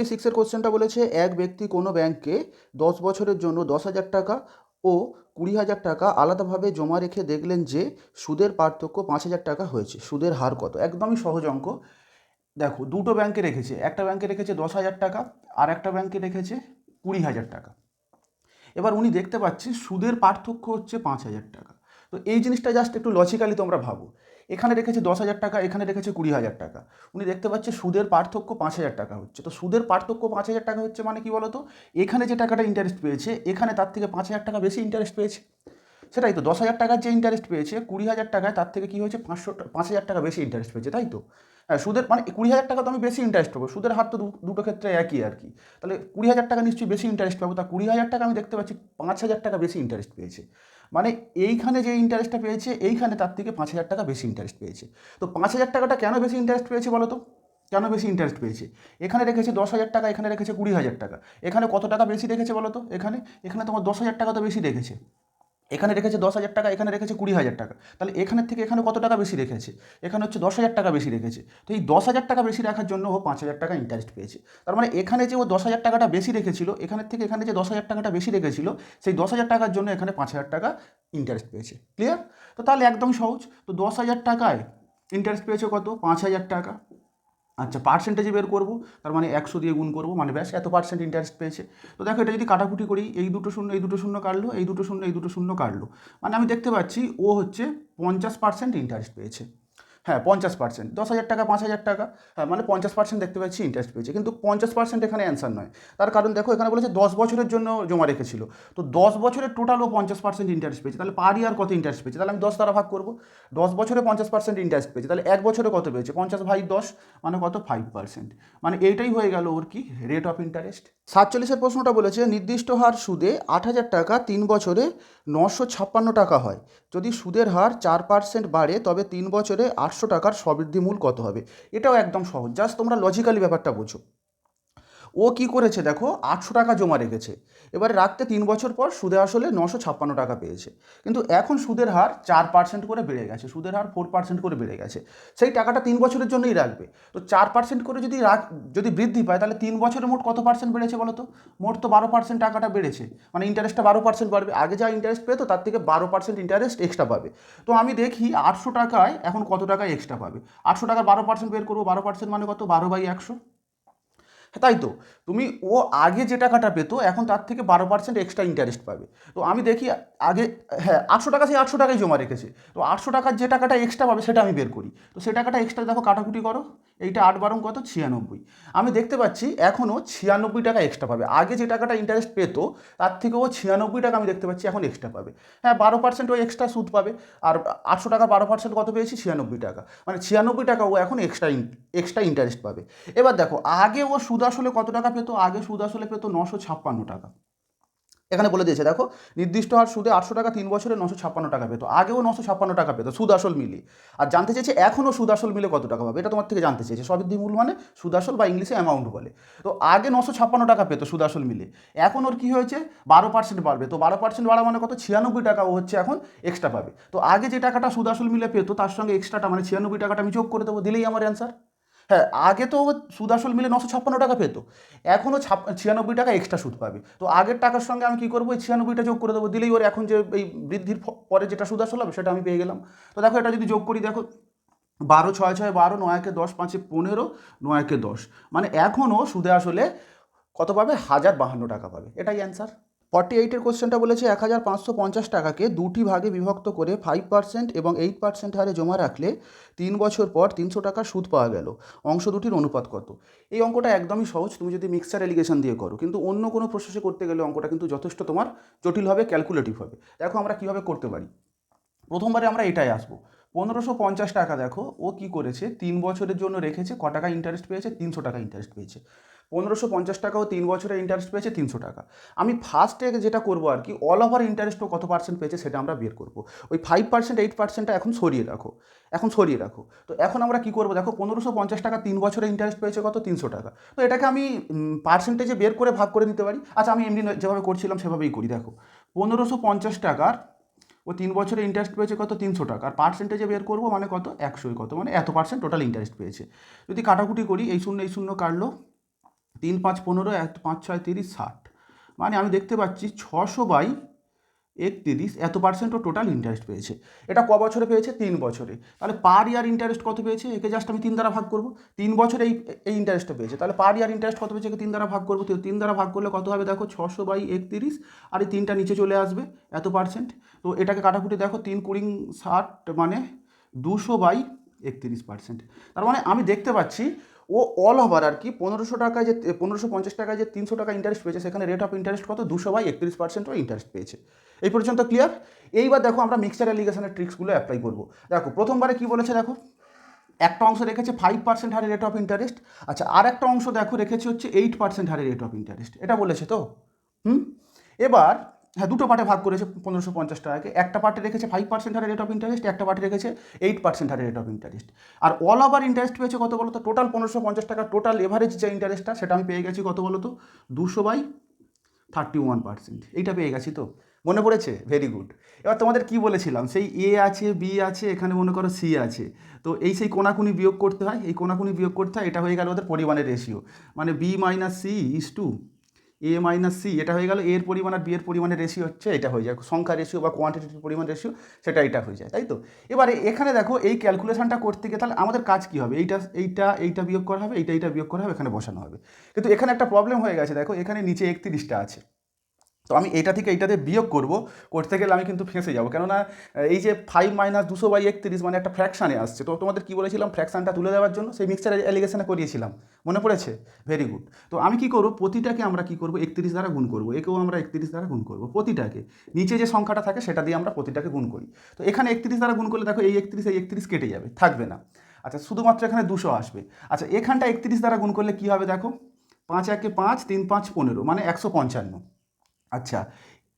Forty সিক্সের কোশ্চেনটা বলেছে, এক ব্যক্তি কোনো ব্যাংকে দশ বছরের জন্য দশ হাজার টাকা ও কুড়ি হাজার টাকা আলাদাভাবে জমা রেখে দেখলেন যে সুদের পার্থক্য পাঁচ হাজার টাকা হয়েছে। সুদের হার কত? একদমই সহজ অঙ্ক। দেখো, দুটো ব্যাংকে রেখেছে। একটা ব্যাংকে রেখেছে দশ হাজার টাকা আর একটা ব্যাংকে রেখেছে কুড়ি হাজার টাকা। এবার উনি দেখতে পাচ্ছি সুদের পার্থক্য হচ্ছে পাঁচ হাজার টাকা। তো এই জিনিসটা জাস্ট একটু লজিক্যালি তোমরা ভাবো। এখানে রেখেছে দশ হাজার টাকা, এখানে রেখেছে কুড়ি হাজার টাকা। উনি দেখতে পাচ্ছে সুদের পার্থক্য পাঁচ হাজার টাকা হচ্ছে। তো সুদের পার্থক্য পাঁচ হাজার টাকা হচ্ছে মানে কি বলতো? এখানে যে টাকাটা ইন্টারেস্ট পেয়েছে, এখানে তার থেকে পাঁচ হাজার টাকা বেশি ইন্টারেস্ট পেয়েছে। সেটাই তো, দশ হাজার টাকার যে ইন্টারেস্ট পেয়েছে, কুড়ি হাজার টাকায় তার থেকে কী হয়েছে? পাঁচশো, পাঁচ হাজার টাকা বেশি ইন্টারেস্ট পেয়েছে, তাই তো? হ্যাঁ সুদের মানে কুড়ি হাজার টাকা তো আমি বেশি ইন্টারেস্ট পাবো। সুদের হার তো দুটো ক্ষেত্রে একই আর কি। তাহলে কুড়ি হাজার টাকা নিশ্চয়ই বেশি ইন্টারেস্ট পাবো। তা কুড়ি হাজার টাকা আমি দেখতে পাচ্ছি পাঁচ হাজার টাকা বেশি ইন্টারেস্ট পেয়েছে। মানে এইখানে যে ইন্টারেস্টটা পেয়েছে, এইখানে তার থেকে পাঁচ হাজার টাকা বেশি ইন্টারেস্ট পেয়েছে। তো পাঁচ হাজার টাকাটা কেন বেশি ইন্টারেস্ট পেয়েছে বলো তো? কেন বেশি ইন্টারেস্ট পেয়েছে? এখানে রেখেছে দশ হাজার টাকা, এখানে রেখেছে কুড়ি হাজার টাকা। এখানে কত টাকা বেশি রেখেছে বলো তো? এখানে এখানে তোমার দশ হাজার টাকা তো বেশি রেখেছে এখানে রেখেছে দশ হাজার টাকা, এখানে রেখেছে কুড়ি হাজার টাকা। তাহলে এখানের থেকে এখানে কত টাকা বেশি রেখেছে? এখানে হচ্ছে দশ হাজার টাকা বেশি রেখেছে। তো এই দশ হাজার টাকা বেশি রাখার জন্য ও পাঁচ হাজার টাকা ইন্টারেস্ট পেয়েছে। তার মানে এখানে যে ও দশ হাজার টাকাটা বেশি রেখেছিল, এখানের থেকে এখানে যে দশ হাজার টাকাটা বেশি রেখেছিল, সেই দশ হাজার টাকার জন্য এখানে পাঁচ হাজার টাকা ইন্টারেস্ট পেয়েছে। ক্লিয়ার তো তাহলে একদম সহজ। তো দশ হাজার টাকায় ইন্টারেস্ট পেয়েছে কত? পাঁচ হাজার টাকা। আচ্ছা পার্সেন্টেজে বের করব, তার মানে একশো দিয়ে গুণ করব মানে ব্যাস, এত পার্সেন্ট ইন্টারেস্ট পেয়েছে। তো দেখো, এটা যদি কাটাকুটি করি, এই দুটো শূন্য, এই দুটো শূন্য কাটলো, এই দুটো শূন্য, এই দুটো শূন্য কাটলো। মানে আমি দেখতে পাচ্ছি, ও হচ্ছে পঞ্চাশ পার্সেন্ট ইন্টারেস্ট পেয়েছে। হ্যাঁ পঞ্চাশ পার্সেন্ট দশ হাজার টাকা, পাঁচ হাজার টাকা। হ্যাঁ মানে পঞ্চাশ পার্সেন্ট দেখতে পাচ্ছি ইন্টারেস্ট পেয়েছে। কিন্তু পঞ্চাশ পার্সেন্ট এখানে অ্যান্সার নয়। তার কারণ দেখো, এখানে বলেছে দশ বছরের জন্য জমা রেখেছিল। তো দশ বছরের টোটালও পঞ্চাশ পার্সেন্ট ইন্টারেস্ট পেয়েছে। তাহলে পার ইয়ার কত ইন্টারেস্ট পেয়েছে? তাহলে আমি দশ দ্বারা ভাগ করব। দশ বছরে পঞ্চাশ পার্সেন্ট ইন্টারেস্ট পেয়েছে। তাহলে এক বছরে কত পেয়েছে? পঞ্চাশ ভাই দশ মানে কত? ফাইভ পার্সেন্ট মানে এইটাই হয়ে গেল ওর কি রেট অফ ইন্টারেস্ট সাতচল্লিশের প্রশ্নটা বলেছে, নির্দিষ্ট হার সুদে আট হাজার টাকা তিন বছরে নশো ছাপ্পান্ন টাকা হয়। যদি সুদের হার চার পার্সেন্ট বাড়ে, তবে তিন বছরে আটশো টাকার সবৃদ্ধি মূল কত হবে? এটাও একদম সহজ। জাস্ট তোমরা লজিক্যালি ব্যাপারটা বোঝো। ও কি করেছে দেখো? আটশো টাকা জমা রেখেছে। এবারে রাখতে তিন বছর পর সুদে আসলে নশো ছাপ্পান্ন টাকা পেয়েছে। কিন্তু এখন সুদের হার চার পার্সেন্ট করে বেড়ে গেছে। সুদের হার ফোর পার্সেন্ট করে বেড়ে গেছে। সেই টাকাটা তিন বছরের জন্যই রাখবে। তো চার পার্সেন্ট করে যদি রাখ, যদি বৃদ্ধি পায়, তাহলে তিন বছরে মোট কত পার্সেন্ট বেড়েছে বলো তো? মোট তো বারো পার্সেন্ট টাকাটা বেড়েছে। মানে ইন্টারেস্টটা বারো পার্সেন্ট বাড়বে। আগে যা ইন্টারেস্ট পেতো, তার থেকে বারো পার্সেন্ট ইন্টারেস্ট এক্সট্রা পাবে। তো আমি দেখি আটশো টাকায় এখন কত টাকা এক্সট্রা পাবে? আটশো টাকার বারো পার্সেন্ট বের করব। বারো পার্সেন্ট মানে কত? বারো বাই একশো। তাই তো? তুমি ও আগে যে টাকাটা পেতো, এখন তার থেকে বারো পার্সেন্ট এক্সট্রা ইন্টারেস্ট পাবে। তো আমি দেখি আগে হ্যাঁ আটশো টাকা সেই আটশো টাকাই জমা রেখেছে। তো আটশো টাকার যে টাকাটা এক্সট্রা পাবে সেটা আমি বের করি। তো সে টাকাটা এক্সট্রা দেখো কাটাকুটি করো। এইটা আট বারং কত? ছিয়ানব্বই। আমি দেখতে পাচ্ছি এখনও ছিয়ানব্বই টাকা এক্সট্রা পাবে। আগে যে টাকাটা ইন্টারেস্ট পেতো, তার থেকে ও ছিয়ানব্বই টাকা আমি দেখতে পাচ্ছি এখন এক্সট্রা পাবে। হ্যাঁ বারো পার্সেন্ট ও এক্সট্রা সুদ পাবে। আর আটশো টাকা বারো পার্সেন্ট কত পেয়েছি? ছিয়ানব্বই টাকা। মানে ছিয়ানব্বই টাকা ও এখন এক্সট্রা এক্সট্রা ইন্টারেস্ট পাবে। এবার দেখো, আগে ও সুদ আসলে কত টাকা পেতো? আগে সুদ আসলে পেতো নশো ছাপ্পান্ন টাকা। এখানে বলে দিয়েছে, দেখো, নির্দিষ্ট হার সুদে আটশো টাকা তিন বছরে নশো ছাপ্পান্ন টাকা পেতো। আগেও নশো ছাপ্পান্ন টাকা পেতো, সুদ আসল মিলিয়ে। আর জানতে চেয়েছে এখনও সুদ আসল মিলে কত টাকা পাবে? এটা তোমার থেকে জানতে চেয়েছে। সবৃদ্ধি মূল মানে সুদ আসল বা ইংলিশে অ্যামাউন্ট বলে। তো আগে নশো ছাপ্পান্ন টাকা পেতো সুদ আসল মিলে এখন ওর কী হয়েছে? বারো পার্সেন্ট বাড়বে। তো বারো পার্সেন্ট বাড়া মানে কত? ছিয়ানব্বই টাকা ও হচ্ছে এখন এক্সট্রা পাবে। তো আগে যে টাকাটা সুদ আসল মিলে পেতো, তার সঙ্গে এক্সট্রাটা মানে ছিয়ানব্বই টাকাটা আমি যোগ করে দেবো। দিলেই আমার অ্যান্সার হ্যাঁ আগে তো সুদ আসল মিলে নশো ছাপ্পান্ন টাকা পেতো। এখনও ছাপ ছিয়ানব্বই টাকা এক্সট্রা সুদ পাবে। তো আগের টাকার সঙ্গে আমি কী করব? এই ছিয়ানব্বইটা যোগ করে দেবো। দিলেই ওর এখন যে এই বৃদ্ধির পরে যেটা সুদ আসল হবে, সেটা আমি পেয়ে গেলাম। তো দেখো, এটা যদি যোগ করি, দেখো, বারো, ছয় ছয়, বারো, নয়কে দশ, পাঁচে পনেরো, নয়কে দশ। মানে এখনও সুদে আসলে কত পাবে? হাজার বাহান্ন টাকা পাবে। এটাই অ্যান্সার ফর্টি এইটের কোশ্চেনটা বলেছে এক হাজার পাঁচশো পঞ্চাশ টাকাকে দুটি ভাগে বিভক্ত করে ফাইভ পার্সেন্ট এবং এইট পার্সেন্ট হারে জমা রাখলে তিন বছর পর তিনশো টাকা সুদ পাওয়া গেল। অংশ দুটির অনুপাত কত? এই অঙ্কটা একদমই সহজ, তুমি যদি মিক্সার এলিগেশন দিয়ে করো, কিন্তু অন্য কোনো প্রসেসে করতে গেলে অঙ্কটা কিন্তু যথেষ্ট তোমার জটিল হবে ক্যালকুলেটিভ হবে। দেখো আমরা কীভাবে করতে পারি। প্রথমবারে আমরা এটাই আসব। পনেরোশো পঞ্চাশ টাকা দেখো, ও কি করেছে? তিন বছরের জন্য রেখেছে, ক টাকা ইন্টারেস্ট পেয়েছে? তিনশো টাকা ইন্টারেস্ট পেয়েছে। পনেরোশো পঞ্চাশ টাকাও তিন বছরে ইন্টারেস্ট পেয়েছে তিনশো টাকা। আমি ফার্স্টে যেটা করব আর কি অল ওভার ইন্টারেস্টও কত পার্সেন্ট পেয়েছে সেটা আমরা বের করব। ওই ফাইভ পার্সেন্ট এইট পার্সেন্টটা এখন সরিয়ে রাখো, এখন সরিয়ে রাখো। তো এখন আমরা কি করব দেখো, পনেরোশো পঞ্চাশ টাকা তিন বছরে ইন্টারেস্ট পেয়েছে কত? তিনশো টাকা। তো এটাকে আমি পার্সেন্টেজে বের করে ভাগ করে নিতে পারি। আচ্ছা আমি এমনি যেভাবে করছিলাম সেভাবেই করি, দেখো। পনেরোশো পঞ্চাশ টাকার ও তিন বছরে ইন্টারেস্ট পেয়েছে কত? তিনশো টাকা। আর পার্সেন্টেজে বের করব মানে কত? একশোই কত? মানে এত পার্সেন্ট টোটাল ইন্টারেস্ট পেয়েছে। যদি কাটাকুটি করি, এই শূন্য এই শূন্য কাটলো তিন পাঁচ পনেরো এক পাঁচ ছয় তিরিশ ষাট। মানে আমি দেখতে পাচ্ছি ছশো বাই একতিরিশ এত পার্সেন্ট ও টোটাল ইন্টারেস্ট পেয়েছে। এটা ক বছরে পেয়েছে? তিন বছরে। তাহলে পার ইয়ার ইন্টারেস্ট কত পেয়েছে? একে জাস্ট আমি তিন দ্বারা ভাগ করব। তিন বছরে এই এই ইন্টারেস্টটা পেয়েছে। তাহলে পার ইয়ার ইন্টারেস্ট কত পেয়েছে? তিন দ্বারা ভাগ করব। তিন দ্বারা ভাগ করলে কত হবে দেখো? ছশো বাই একতিরিশ। আর এই তিনটা নিচে চলে আসবে এত পার্সেন্ট তো এটাকে কাটাকুটি দেখো, তিন কুড়ি ষাট মানে দুশো বাই একতিরিশ পার্সেন্ট তার মানে আমি দেখতে পাচ্ছি ও অল ওভার আর কি, পনেরোশো টাকায় যে পনেরোশো পঞ্চাশ টাকায় যে তিনশো টাকা ইন্টারেস্ট পেয়েছে, সেখানে রেট অফ ইন্টারেস্ট কত? দুশো বাই একত্রিশ পার্সেন্টও ইন্টারেস্ট পেয়েছে। এই পর্যন্ত ক্লিয়ার এইবার দেখো আমরা মিক্সচার অ্যালিগেশনের ট্রিক্সগুলো অ্যাপ্লাই করব। দেখো, প্রথমবারে কী বলেছে দেখো? একটা অংশ রেখেছে ফাইভ পার্সেন্ট হারে রেট অফ ইন্টারেস্ট আচ্ছা আর একটা অংশ দেখো রেখেছে হচ্ছে এইট পার্সেন্ট হারে রেট অফ ইন্টারেস্ট এটা বলেছে তো? হুম? এবার হ্যাঁ দুটো পার্টে ভাগ করেছে পনেরোশো পঞ্চাশ টাকাকে। একটা পার্টে রেখেছে ফাইভ পার্সেন্ট হারে রেট অফ ইন্টারেস্ট একটা পার্টে রেখেছে এইট পার্সেন্ট হারে রেট অফ ইন্টারেস্ট আর অল ওভার ইন্টারেস্ট পেয়েছে কত বলো তো টোটাল পনেরোশো পঞ্চাশ টাকা টোটাল এভারেজ যে ইন্টারেস্টটা সেটা আমি পেয়ে গেছি কত বলো তো দুশো বাই থার্টি ওয়ান পার্সেন্ট এইটা পেয়ে গেছি তো? মনে পড়েছে? ভেরি গুড এবার তোমাদের কি বলেছিলাম? সেই এ আছে বি আছে, এখানে মনে করো সি আছে। তো এই সেই কোনাকুনি বিয়োগ করতে হয়। এই কোনাকুনি বিয়োগ করতে হয়, এটা হয়ে গেল ওদের পরিমাণের রেশিও মানে B minus C is to A minus C এটা হয়ে গেল এর পরিমাণ আর বি এর পরিমাণের রেশিও হচ্ছে এটা হয়ে যায়। সংখ্যা রেশিও বা কোয়ান্টিটির পরিমাণ রেশিও সেটা এটা হয়ে যায়, তাই তো? এবারে এখানে দেখো, এই ক্যালকুলেশনটা করতে গিয়ে তাহলে আমাদের কাজ কী হবে? এইটা এইটা এইটা বিয়োগ করা হবে, এইটা এইটা বিয়োগ করা হবে, এখানে বসানো হবে। কিন্তু এখানে একটা প্রবলেম হয়ে গেছে, দেখো, এখানে নিচে একত্রিশটা আছে। তো আমি এটা থেকে এইটাতে বিয়োগ করব। করতে গেলে আমি কিন্তু ফেঁসে যাব। কেননা, এই যে ফাইভ মাইনাস দুশো বাই একত্রিশ মানে একটা ফ্র্যাকশানে আসছে। তো তোমাদের কী বলেছিলাম? ফ্র্যাকশানটা তুলে দেওয়ার জন্য সেই মিক্সচার অ্যালিগেশনে করিয়েছিলাম। মনে পড়েছে? ভেরি গুড তো আমি কী করব? প্রতিটাকে আমরা কী করব? একত্রিশ দ্বারা গুণ করব। একেও আমরা একত্রিশ দ্বারা গুণ করব। প্রতিটাকে। নিচে যে সংখ্যাটা থাকে সেটা দিয়ে আমরা প্রতিটাকে গুণ করি। তো এখানে একত্রিশ দ্বারা গুণ করলে দেখো এই একত্রিশ এই একত্রিশ কেটে যাবে। থাকবে না। আচ্ছা শুধুমাত্র এখানে দুশো আসবে। আচ্ছা এখানটা একত্রিশ দ্বারা গুণ করলে কী হবে দেখো? পাঁচ একে পাঁচ, তিন পাঁচ পনেরো। মানে একশো পঞ্চান্ন। আচ্ছা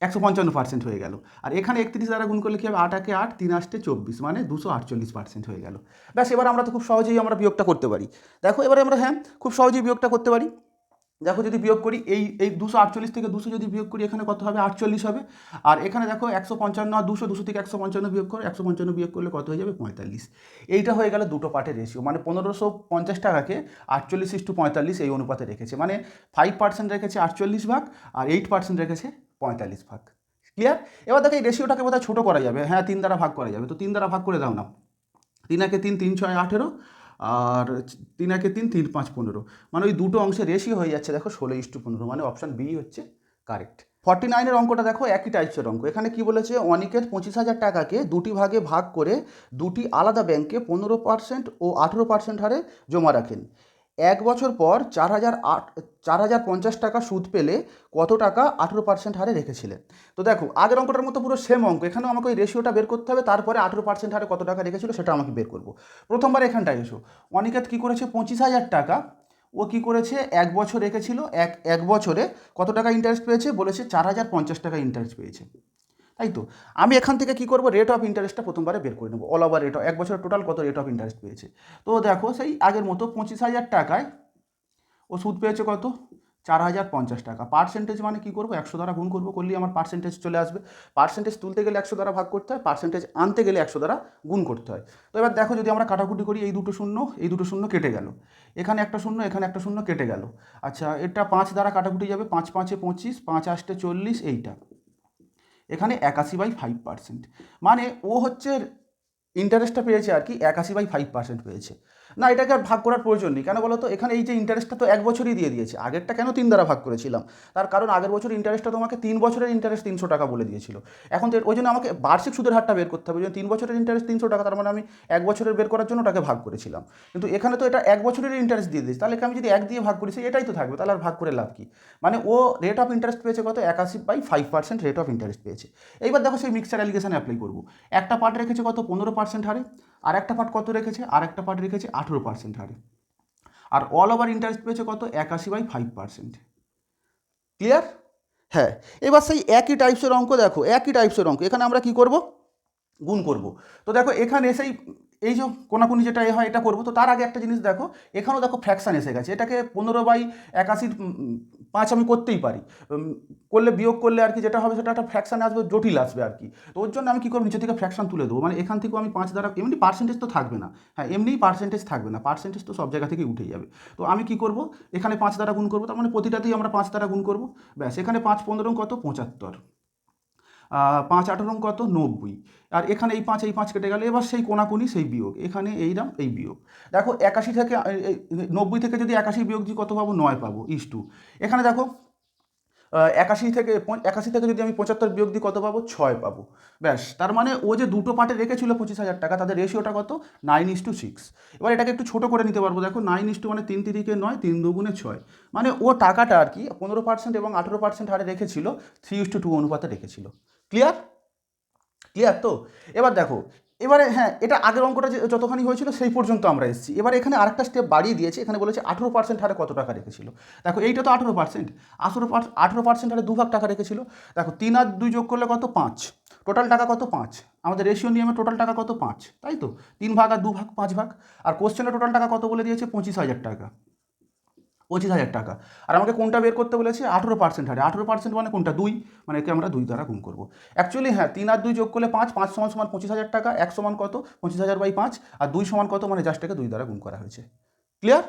একশো পঞ্চান্ন পার্সেন্ট হয়ে গেল। আর এখানে একত্রিশ দ্বারা গুণ করলে কী হবে? আট একে আট, তিন আটটে চব্বিশ মানে দুশো আটচল্লিশ পার্সেন্ট হয়ে গেল। ব্যাস, এবার আমরা তো খুব সহজেই আমরা বিয়োগটা করতে পারি। দেখো, এবারে আমরা হ্যাঁ খুব সহজেই বিয়োগটা করতে পারি। দেখো যদি বিয়োগ করি, এই এই দুশো আটচল্লিশ থেকে দুশো যদি বিয়োগ করি, এখানে কত হবে? আটচল্লিশ হবে। আর এখানে দেখো একশো পঞ্চান্ন আর দুশো দুশো থেকে একশো পঞ্চান্ন বিয়োগ করো। একশো পঞ্চান্ন বিয়োগ করলে কত হয়ে যাবে? পঁয়তাল্লিশ। এইটা হয়ে গেল দুটো পার্টের রেশিও মানে পনেরোশো পঞ্চাশ টাকাকে আটচল্লিশ ইস টু পঁয়তাল্লিশ এই অনুপাতে রেখেছে। মানে ফাইভ পার্সেন্ট রেখেছে আটচল্লিশ ভাগ, আর এইট পার্সেন্ট রেখেছে পঁয়তাল্লিশ ভাগ। ক্লিয়ার এবার দেখো এই রেশিওটাকে বোধহয় ছোটো করা যাবে। হ্যাঁ তিন দ্বারা ভাগ করা যাবে। তো তিন দ্বারা ভাগ করে দাও না। তিন একে তিন তিন ছয়, আঠেরো। আর তিন একে তিন তিন, পাঁচ, পনেরো। মানে ওই দুটো অংশে রেশিও হয়ে যাচ্ছে, দেখো ষোলো ইস্টু পনেরো। মানে অপশান বি হচ্ছে কারেক্ট ফর্টি নাইনের অঙ্কটা দেখো একই টাইপসের অঙ্ক। এখানে কি বলেছে? অনিকের পঁচিশ হাজার টাকাকে দুটি ভাগে ভাগ করে দুটি আলাদা ব্যাংকে পনেরো পার্সেন্ট ও আঠেরো পার্সেন্ট হারে জমা রাখেন। এক বছর পর চার হাজার আট, চার হাজার পঞ্চাশ টাকা সুদ পেলে কত টাকা আঠেরো পার্সেন্ট হারে রেখেছিলেন? তো দেখো, আগের অঙ্কটার মতো পুরো সেম অঙ্ক। এখানেও আমাকে ওই রেশিওটা বের করতে হবে, তারপরে আঠেরো পার্সেন্ট হারে কত টাকা রেখেছিল সেটা আমাকে বের করব। প্রথমবার এখানটায় এসো। অনিকেত কী করেছে? পঁচিশ হাজার টাকা। ও কী করেছে? এক বছর রেখেছিল। এক এক বছরে কত টাকা ইন্টারেস্ট পেয়েছে? বলেছে চার হাজার পঞ্চাশ টাকা ইন্টারেস্ট পেয়েছে। তাই তো? আমি এখান থেকে কী করব? রেট অফ ইন্টারেস্টটা প্রথমবারে বের করে নেব। অল ওভার রেট এক বছর টোটাল কত রেট অফ ইন্টারেস্ট পেয়েছে? তো দেখো, সেই আগের মতো পঁচিশ হাজার টাকায় ও সুদ পেয়েছে কত? চার হাজার পঞ্চাশ টাকা। পার্সেন্টেজ মানে কী করব? একশো দ্বারা গুণ করব, করলেই আমার পার্সেন্টেজ চলে আসবে। পার্সেন্টেজ তুলতে গেলে একশো দ্বারা ভাগ করতে হয় পার্সেন্টেজ আনতে গেলে একশো দ্বারা গুণ করতে হয়। তো এবার দেখো, যদি আমরা কাটাকুটি করি, এই দুটো শূন্য, এই দুটো শূন্য কেটে গেল। এখানে একটা শূন্য, এখানে একটা শূন্য কেটে গেল। আচ্ছা এটা পাঁচ দ্বারা কাটাকুটি যাবে, পাঁচ পাঁচে পঁচিশ, পাঁচ আষ্টে চল্লিশ, এইটা। এখানে একাশি বাই ফাইভ পার্সেন্ট মানে ও হচ্ছে ইন্টারেস্টটা পেয়েছে আর কি, একাশি বাই ফাইভ পার্সেন্ট পেয়েছে। না, এটাকে আর ভাগ করার প্রয়োজন নেই। কেন বলো তো এখানে এই যে ইন্টারেস্টটা তো এক বছরই দিয়ে দিয়েছে। আগেরটা কেন তিন দ্বারা ভাগ করেছিলাম? তার কারণ আগের বছর ইন্টারেস্টটা তোমাকে তিন বছরের ইন্টারেস্ট তিনশো টাকা বলে দিয়েছিল। এখন তো ওই জন্য আমাকে বার্ষিক সুদের হারটা বের করতে হবে। জন্য তিন বছরের ইন্টারেস্ট তিনশো টাকা, তার মানে আমি এক বছরের বের করার জন্য ওটাকে ভাগ করেছিলাম। কিন্তু এখানে তো এটা এক বছরের ইন্টারেস্ট দিয়ে দিয়েছে। তাহলে আমি যদি এক দিয়ে ভাগ করেছি এটাই তো থাকবে। তাহলে আর ভাগ করে লাভ কি? মানে ও রেট অফ ইন্টারেস্ট পেয়েছে কত? একাশি by five percent rate of interest পেয়েছে। এইবার দেখো সেই মিক্সচার অ্যালিগেশন অ্যাপ্লাই করব। একটা পার্ট রেখেছে কত? পনেরো পার্সেন্ট হারে। আর একটা পার্ট কত রেখেছে? আর একটা পার্ট রেখেছে আঠেরো পার্সেন্ট হারে। আর অল ওভার ইন্টারেস্ট পেয়েছে কত? একাশি বাই ফাইভ পার্সেন্ট ক্লিয়ার হ্যাঁ এবার সেই একই টাইপসের অঙ্ক দেখো, একই টাইপসের অঙ্ক। এখানে আমরা কি করব? গুণ করব। তো দেখো, এখানে সেই, এই যে কোনাকুনি যেটা এ হয়, এটা করব। তো তার আগে একটা জিনিস দেখো, এখানেও দেখো ফ্র্যাকশান এসে গেছে। এটাকে পনেরো বাই একাশির পাঁচ আমি করতেই পারি। করলে, বিয়োগ করলে আর কি যেটা হবে সেটা একটা ফ্র্যাকশান আসবে, জটিল আসবে আর কি। তো ওর জন্য আমি কী করব? নিচে থেকে ফ্র্যাকশান তুলে দেবো। মানে এখান থেকেও আমি পাঁচ দ্বারা, এমনি পার্সেন্টেজ তো থাকবে না। হ্যাঁ এমনিই পার্সেন্টেজ থাকবে না। পার্সেন্টেজ তো সব জায়গা থেকেই উঠে যাবে। তো আমি কি করব? এখানে পাঁচ দ্বারা গুণ করব। তার মানে প্রতিটাতেই আমরা পাঁচ দ্বারা গুণ করব। ব্যাস, এখানে পাঁচ পনেরো কত? পঁচাত্তর। পাঁচ আঠারো কত? নব্বই। আর এখানে এই পাঁচ এই পাঁচ কেটে গেলে এবার সেই কোনাকুনি, সেই বিয়োগ। এখানে এই দাম এই বিয়োগ। দেখো, একাশি থেকে নব্বই থেকে যদি একাশি বিয়োগ দিই, কত পাবো? নয় পাবো, ইস টু। এখানে দেখো একাশি থেকে একাশি থেকে যদি আমি পঁচাত্তর বিয়োগ দিই, কত পাবো? ছয় পাবো। ব্যাস, তার মানে ও যে দুটো পার্টে রেখেছিল পঁচিশ হাজার টাকা, তাদের রেশিওটা কত? নাইন ইস টু সিক্স এবার এটাকে একটু ছোটো করে নিতে পারব। দেখো নাইন ইস টু মানে তিন তিরিকে নয়, তিন দুগুণে ছয়। মানে ও টাকাটা আর কি, পনেরো পার্সেন্ট এবং আঠেরো পার্সেন্ট হারে রেখেছিল থ্রি ইস টু টু অনুপাতে রেখেছিল। ক্লিয়ার ক্লিয়ার তো? এবার দেখো, এবারে হ্যাঁ এটা আগের অঙ্কটা যতখানি হয়েছিল সেই পর্যন্ত আমরা এসেছি। এবার এখানে আরেকটা স্টেপ বাড়িয়ে দিয়েছে, এখানে বলেছে আঠেরো পার্সেন্ট হারে কত টাকা রেখেছিল। দেখো, এইটা তো আঠেরো পার্সেন্ট আঠেরো আঠেরো পার্সেন্ট হারে দু ভাগ টাকা রেখেছিল। দেখো, তিন আর দুই যোগ করলে কত? পাঁচ। টোটাল টাকা কত? পাঁচ। আমাদের রেশিও নিয়মে টোটাল টাকা কত? পাঁচ। তাই তো? তিন ভাগ আর দু ভাগ পাঁচ ভাগ। আর কোশ্চেনে টোটাল টাকা কত বলে দিয়েছে? পঁচিশ হাজার টাকা। পঁচিশ হাজার টাকা। আর আমাকে কোনটা বের করতে বলেছে? আঠেরো পার্সেন্ট হারে। আঠেরো পার্সেন্ট মানে কোনটা? দুই। মানে একে আমরা দুই দ্বারা গুণ করব। অ্যাকচুয়ালি হ্যাঁ তিন আর দুই যোগ করলে পাঁচ। পাঁচ সমান সমান পঁচিশ হাজার টাকা। এক সমান কত? পঁচিশ হাজার বাই পাঁচ। আর দুই সমান কত? মানে জাস্ট একে দুই দ্বারা গুণ করা হয়েছে। ক্লিয়ার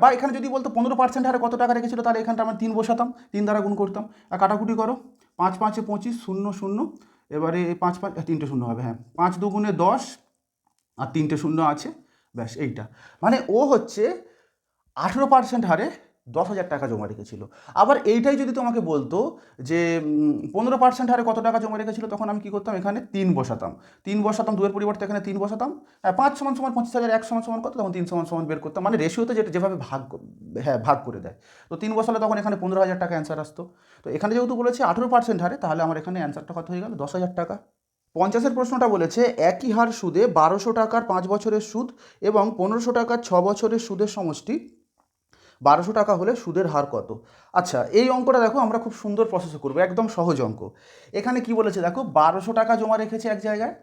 বা এখানে যদি বলতো পনেরো পার্সেন্ট হারে কত টাকা রেখেছিল, তাহলে এখানটা আমরা তিন বসাতাম। তিন দ্বারা গুণ করতাম। আর কাটাকুটি করো। পাঁচ পাঁচে পঁচিশ, শূন্য শূন্য। এবারে পাঁচ পাঁচ তিনটে শূন্য হবে হ্যাঁ। পাঁচ দুগুণে দশ। আর তিনটে শূন্য আছে। ব্যাস, এইটা। মানে ও হচ্ছে আঠেরো পার্সেন্ট হারে দশ হাজার টাকা জমা রেখেছিল। আবার এইটাই যদি তোমাকে বলতো যে পনেরো পার্সেন্ট হারে কত টাকা জমা রেখেছিল, তখন আমি কী করতাম? এখানে তিন বসাতাম। তিন বসাতাম, দুয়ের পরিবর্তে এখানে তিন বসাতাম। হ্যাঁ পাঁচ সমান সমান পঁচিশ হাজার, এক সমান সমান কত? তখন তিন সমান সমান বের করতাম। মানে রেশিওতে যেটা, যেভাবে ভাগ হ্যাঁ ভাগ করে দেয়। তো তিন বসালে তখন এখানে পনেরো হাজার টাকা অ্যান্সার আসতো। তো এখানে যেহেতু বলেছে আঠেরো পার্সেন্ট হারে, তাহলে আমার এখানে অ্যান্সারটা কত হয়ে গেল? দশ হাজার টাকা। পঞ্চাশের প্রশ্নটা বলেছে, একই হার সুদে বারোশো টাকার পাঁচ বছরের সুদ এবং পনেরোশো টাকার ছ বছরের সুদের সমষ্টি বারোশো টাকা হলে সুদের হার কত? আচ্ছা এই অঙ্কটা দেখো আমরা খুব সুন্দর প্রসেসে করব, একদম সহজ অঙ্ক। এখানে কি বলেছে দেখো, বারোশো টাকা জমা রেখেছে এক জায়গায়,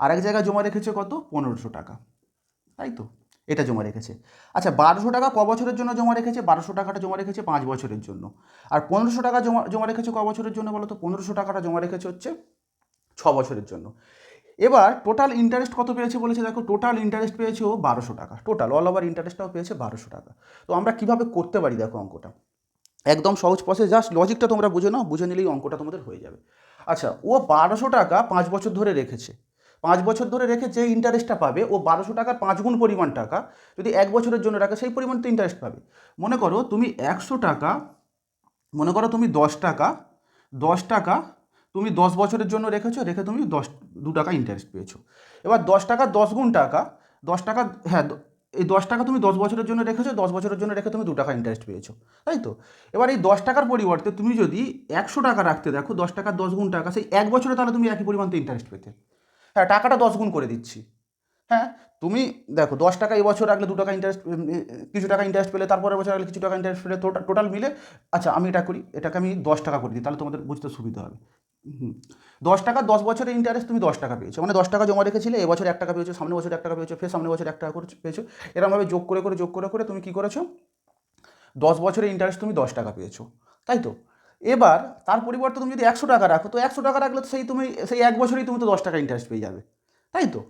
আর এক জায়গায় জমা রেখেছে কত? পনেরোশো টাকা। তাই তো? এটা জমা রেখেছে। আচ্ছা বারোশো টাকা ক বছরের জন্য জমা রেখেছে? বারোশো টাকাটা জমা রেখেছে পাঁচ বছরের জন্য। আর পনেরোশো টাকা জমা জমা রেখেছে ক বছরের জন্য বলো তো পনেরোশো টাকাটা জমা রেখেছে হচ্ছে ছ বছরের জন্য। এবার টোটাল ইন্টারেস্ট কত পেয়েছে বলেছে? দেখো টোটাল ইন্টারেস্ট পেয়েছে ও বারোশো টাকা। টোটাল অল ওভার ইন্টারেস্টটাও পেয়েছে বারোশো টাকা। তো আমরা কীভাবে করতে পারি দেখো অঙ্কটা? একদম সহজ প্রসেস জাস্ট লজিকটা তোমরা বুঝে নাও, বুঝে নিলেই অঙ্কটা তোমাদের হয়ে যাবে। আচ্ছা ও বারোশো টাকা পাঁচ বছর ধরে রেখেছে। পাঁচ বছর ধরে রেখে যে ইন্টারেস্টটা পাবে, ও বারোশো টাকার পাঁচ গুণ পরিমাণ টাকা, যদি এক বছরের জন্য রাখে, সেই পরিমাণ তো ইন্টারেস্ট পাবে। মনে করো, তুমি একশো টাকা, মনে করো তুমি দশ টাকা দশ টাকা তুমি দশ বছরের জন্য রেখেছো, রেখে তুমি দশ, দু টাকা ইন্টারেস্ট পেয়েছ। এবার দশ টাকা, দশ গুণ টাকা, দশ টাকা হ্যাঁ এই দশ টাকা তুমি দশ বছরের জন্য রেখেছো, দশ বছরের জন্য রেখে তুমি দু টাকা ইন্টারেস্ট পেয়েছ, তাই তো? এবার এই দশ টাকার পরিবর্তে তুমি যদি একশো টাকা রাখতে দেখো, দশ টাকা, দশ গুণ টাকা, সেই এক বছরে তাহলে তুমি একই পরিমাণ ইন্টারেস্ট পেতে। হ্যাঁ টাকাটা দশ গুণ করে দিচ্ছি। হ্যাঁ তুমি দেখো, দশ টাকা এবছর রাখলে দু টাকা ইন্টারেস্ট কিছু টাকা ইন্টারেস্ট পেলে, তারপরের বছর রাখলে কিছু টাকা ইন্টারেস্ট পেলে টোটাল মিলে আচ্ছা আমি এটা করি, এটাকে আমি দশ টাকা করে দিই, তাহলে তোমাদের বুঝতে সুবিধা হবে। দশ টাকা, দশ বছরের ইন্টারেস্ট তুমি দশ টাকা পেয়েছ মানে দশ টাকা জমা রেখেছিলে এবছর এক টাকা পেয়েছ সামনে বছর এক টাকা পেয়েছ, ফের সামনে বছর এক টাকা করে পেয়েছ এরকমভাবে যোগ করে করে, যোগ করে করে তুমি কী করেছ? দশ বছরের ইন্টারেস্ট তুমি দশ টাকা পেয়েছ, তাই তো? এবার, তার পরিবর্তে তুমি যদি একশো টাকা রাখো, তো একশো টাকা রাখলে তো সেই তুমি, সেই এক বছরেই তুমি তো দশ টাকা ইন্টারেস্ট পেয়ে যাবে, তাই তো?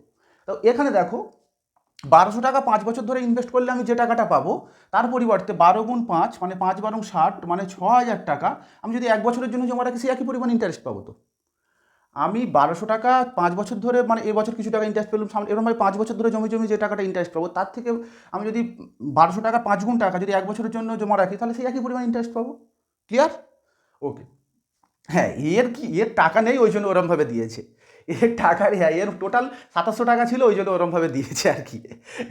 এখানে দেখো, বারোশো টাকা পাঁচ বছর ধরে ইনভেস্ট করলে আমি যে টাকাটা পাবো, তার পরিবর্তে বারো গুণ পাঁচ মানে পাঁচ বারো ষাট মানে ছ হাজার টাকা, আমি যদি এক বছরের জন্য জমা রাখি, সেই একই পরিমাণ ইন্টারেস্ট পাবো তো। আমি বারোশো টাকা পাঁচ বছর ধরে মানে এবছর কিছু টাকা ইন্টারেস্ট পেলাম, সামনে এরকমভাবে পাঁচ বছর ধরে জমি জমি যে টাকাটা ইন্টারেস্ট পাবো, তার থেকে আমি যদি বারোশো টাকা পাঁচ গুণ টাকা যদি এক বছরের জন্য জমা রাখি, তাহলে সেই একই পরিমাণ ইন্টারেস্ট পাবো। ক্লিয়ার ওকে হ্যাঁ এর কি, এর টাকা নেই, ওই জন্য ওরমভাবে দিয়েছে। এর টাকা হ্যাঁ এর টোটাল সাতাশশো টাকা ছিল, ওই জন্য ওরমভাবে দিয়েছে আর কি।